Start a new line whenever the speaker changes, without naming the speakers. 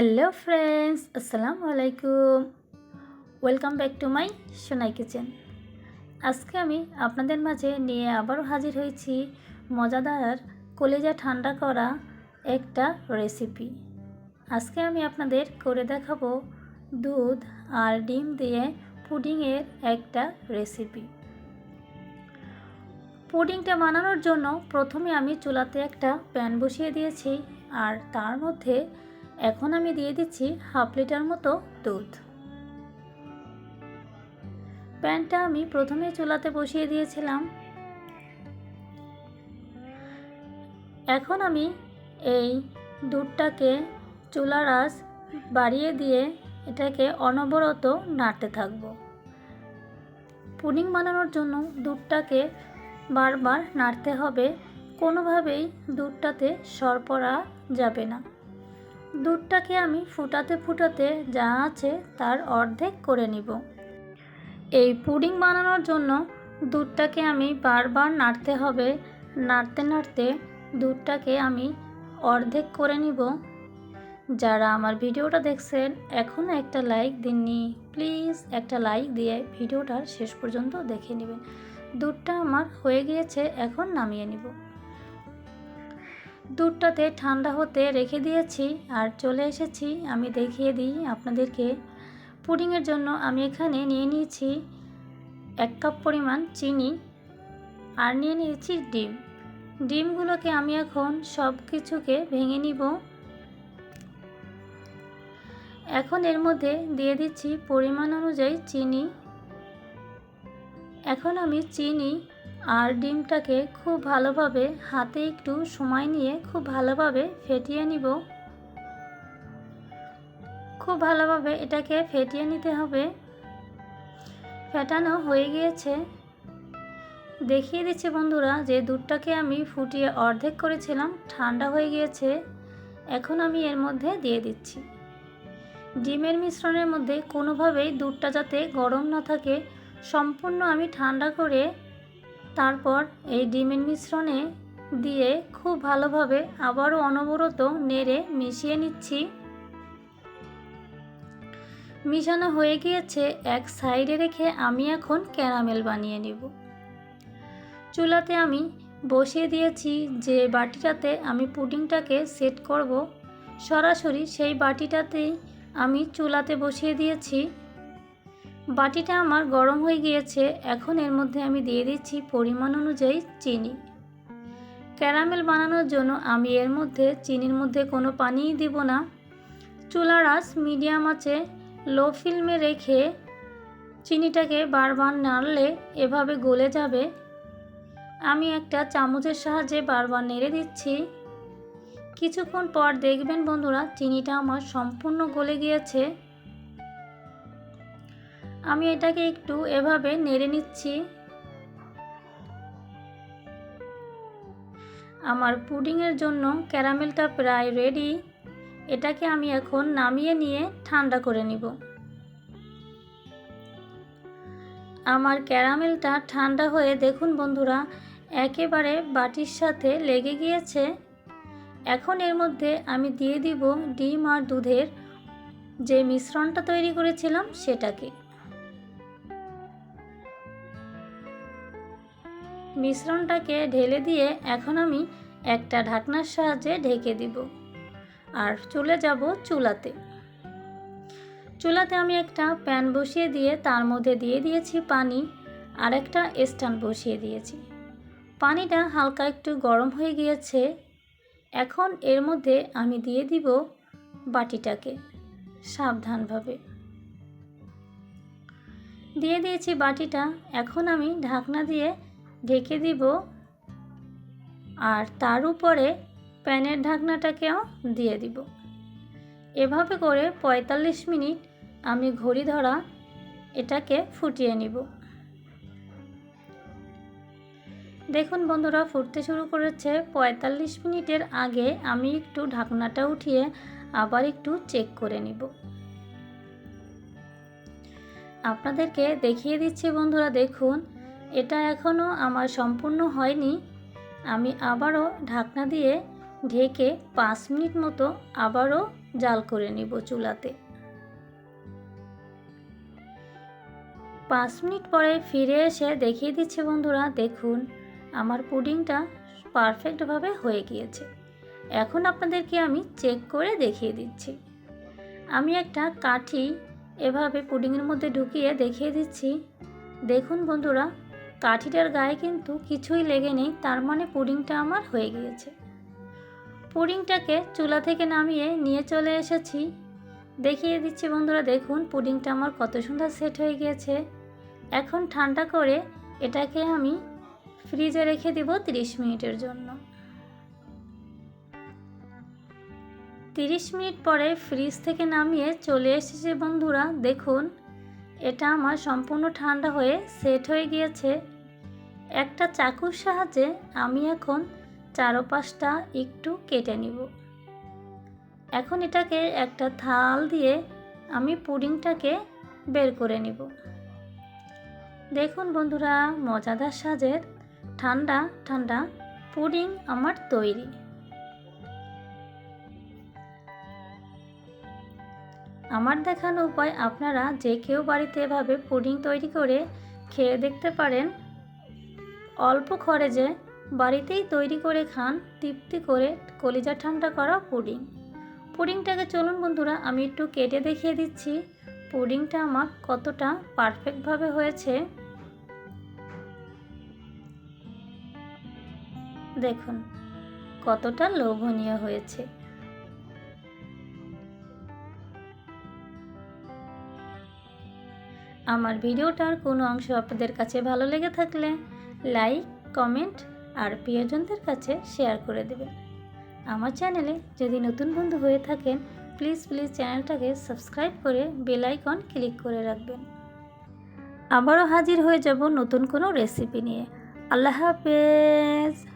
Hello friends, আসসালামু আলাইকুম। Welcome back to my Sonai kitchen. আজকে আমি আপনাদের মাঝে নিয়ে আবারও হাজির হয়েছি মজাদার কলেজা ঠান্ডা করা একটা রেসিপি আজকে আমি আপনাদের করে দেখাবো দুধ আর ডিম দিয়ে পুডিংয়ের একটা রেসিপি পুডিংটা বানানোর জন্য প্রথমে আমি চুলাতে একটা প্যান বসিয়ে দিয়েছি আর তার মধ্যে এখন আমি দিয়ে দিচ্ছি হাফ লিটার মতো দুধ। প্যানটা আমি প্রথমে চুলাতে বসিয়ে দিয়েছিলাম। এখন আমি এই দুধটাকে চুলার আঁচ বাড়িয়ে দিয়ে এটাকে অনবরত নাড়তে থাকব। পুডিং বানানোর জন্য দুধটাকে বারবার নাড়তে হবে। কোনোভাবেই দুধটাতে সর পড়া যাবে না। দুধটাকে আমি ফুটাতে ফুটাতে যা আছে তার অর্ধেক করে নিব। এই পুডিং বানানোর জন্য দুধটাকে আমি বারবার নাড়তে হবে। নাড়তে নাড়তে দুধটাকে আমি অর্ধেক করে নিব। যারা আমার ভিডিওটা দেখছেন, এখনও একটা লাইক দিননি, প্লিজ একটা লাইক দিয়ে ভিডিওটার শেষ পর্যন্ত দেখে নেবেন। দুধটা আমার হয়ে গিয়েছে, এখন নামিয়ে নিব। দুধটাতে ঠান্ডা হতে রেখে দিয়েছি আর চলে এসেছি। আমি দেখিয়ে দিই আপনাদেরকে। পুডিংয়ের জন্য আমি এখানে নিয়ে নিয়েছি এক কাপ পরিমাণ চিনি আর নিয়ে নিয়েছি ডিম। ডিমগুলোকে আমি এখন সব কিছুকে ভেঙে নিব। এখন এর মধ্যে দিয়ে দিচ্ছি পরিমাণ অনুযায়ী চিনি। এখন আমি চিনি আর ডিমটাকে খুব ভালোভাবে হাতে একটু সময় নিয়ে খুব ভালোভাবে ফেটিয়ে নিব। খুব ভালোভাবে এটাকে ফেটিয়ে নিতে হবে। ফেটানো হয়ে গিয়েছে। দেখিয়ে দিচ্ছি বন্ধুরা যে দুধটাকে আমি ফুটিয়ে অর্ধেক করেছিলাম, ঠান্ডা হয়ে গিয়েছে। এখন আমি এর মধ্যে দিয়ে দিচ্ছি। ডিমের মিশ্রণের মধ্যে কোনোভাবেই দুধটা যাতে গরম না থাকে, সম্পূর্ণ আমি ঠান্ডা করে তারপর এই ডিমের মিশ্রণে দিয়ে খুব ভালোভাবে আবারও অনবরত নেড়ে মিশিয়ে নিচ্ছি। মিশানো হয়ে গিয়েছে, এক সাইডে রেখে আমি এখন ক্যারামেল বানিয়ে নিব। চুলাতে আমি বসিয়ে দিয়েছি যে বাটিটাতে আমি পুডিংটাকে সেট করব, সরাসরি সেই বাটিটাতেই আমি চুলাতে বসিয়ে দিয়েছি বাটিটা আমার গরম হয়ে গিয়েছে, এখন এর মধ্যে আমি দিয়ে দিচ্ছি পরিমাণ অনুযায়ী চিনি। ক্যারামেল বানানোর জন্য আমি এর মধ্যে চিনির মধ্যে কোনো পানিই দেব না। চুলার আঁচ মিডিয়াম আছে, লো ফিল্মে রেখে চিনিটাকে বারবার নাড়লে এভাবে গলে যাবে। আমি একটা চামচের সাহায্যে বারবার নেড়ে দিচ্ছি। কিছুক্ষণ পর দেখবেন বন্ধুরা, চিনিটা আমার সম্পূর্ণ গলে গিয়েছে। আমি এটাকে একটু এভাবে নেড়ে নিচ্ছি। আমার পুডিংয়ের জন্য ক্যারামেলটা প্রায় রেডি। এটাকে আমি এখন নামিয়ে নিয়ে ঠান্ডা করে নিব। আমার ক্যারামেলটা ঠান্ডা হয়ে, দেখুন বন্ধুরা, একেবারে বাটির সাথে লেগে গিয়েছে। এখন এর মধ্যে আমি দিয়ে দিব ডিম আর দুধের যে মিশ্রণটা তৈরি করেছিলাম সেটাকে। মিশ্রণটাকে ঢেলে দিয়ে এখন আমি একটা ঢাকনার সাহায্যে ঢেকে দিব। আর চলে যাব চুলাতে। চুলাতে আমি একটা প্যান বসিয়ে দিয়ে তার মধ্যে দিয়ে দিয়েছি পানি, আর একটা স্ট্যান্ড বসিয়ে দিয়েছি। পানিটা হালকা একটু গরম হয়ে গিয়েছে। এখন এর মধ্যে আমি দিয়ে দিব বাটিটাকে, সাবধানভাবে। দিয়ে দিয়েছি বাটিটা। এখন আমি ঢাকনা দিয়ে ঢেকে দিব আর তার উপরে প্যানের ঢাকনাটাকেও দিয়ে দিব। এভাবে করে ৪৫ মিনিট আমি ঘড়ি ধরা এটাকে ফুটিয়ে নিব। দেখুন বন্ধুরা, ফুটতে শুরু করেছে। ৪৫ মিনিটের আগে আমি একটু ঢাকনাটা উঠিয়ে আবার একটু চেক করে নিব। আপনাদেরকে দেখিয়ে দিচ্ছি বন্ধুরা, দেখুন। এটা এখনও আমার সম্পূর্ণ হয়নি। আমি আবারও ঢাকনা দিয়ে ঢেকে পাঁচ মিনিট মতো আবারও জাল করে নিব চুলাতে। পাঁচ মিনিট পরে ফিরে এসে দেখিয়ে দিচ্ছি বন্ধুরা, দেখুন, আমার পুডিংটা পারফেক্টভাবে হয়ে গিয়েছে। এখন আপনাদেরকে আমি চেক করে দেখিয়ে দিচ্ছি। আমি একটা কাঠি এভাবে পুডিংয়ের মধ্যে ঢুকিয়ে দেখিয়ে দিচ্ছি। দেখুন বন্ধুরা কাঠিটার গায়ে কিন্তু কিছুই লেগে নেই তার মানে পুডিংটা আমার হয়ে গিয়েছে। পুডিংটাকে চুলা থেকে নামিয়ে নিয়ে চলে এসেছি। দেখিয়ে দিচ্ছি বন্ধুরা, দেখুন পুডিংটা আমার কত সুন্দর সেট হয়ে গিয়েছে। এখন ঠান্ডা করে এটাকে আমি ফ্রিজে রেখে দিব তিরিশ মিনিটের জন্য। তিরিশ মিনিট পরে ফ্রিজ থেকে নামিয়ে চলে এসেছে বন্ধুরা, দেখুন এটা আমার সম্পূর্ণ ঠান্ডা হয়ে সেট হয়ে গিয়েছে। একটা চাকুর সাহায্যে আমি এখন চারোপাশটা একটু কেটে নিব। এখন এটাকে একটা থাল দিয়ে আমি পুডিংটাকে বের করে নিব। দেখুন বন্ধুরা, মজাদার সাজের ঠান্ডা ঠান্ডা পুডিং আমার তৈরি। আমার দেখানো উপায় আপনারা যে কেউ বাড়িতে এভাবে পুডিং তৈরি করে খেয়ে দেখতে পারেন। অল্প খরচে বাড়িতেই তৈরি করে খান, তৃপ্তি করে কলিজা ঠান্ডা করা পুডিং। পুডিংটাকে চলুন বন্ধুরা, আমি একটু কেটে দেখিয়ে দিচ্ছি। পুডিংটা আমার কতটা পারফেক্টভাবে হয়েছে। দেখুন, কতটা লোভনীয় হয়েছে। আমার ভিডিওটার কোনো অংশ আপনাদের কাছে ভালো লেগে থাকলে লাইক, কমেন্ট আর প্রিয়জনদের কাছে শেয়ার করে দেবেন। আমার চ্যানেলে যদি নতুন বন্ধু হয়ে থাকেন, প্লিজ প্লিজ চ্যানেলটাকে সাবস্ক্রাইব করে বেল আইকন ক্লিক করে রাখবেন। আবারও হাজির হয়ে যাব নতুন কোনো রেসিপি নিয়ে। আল্লাহ হাফেজ।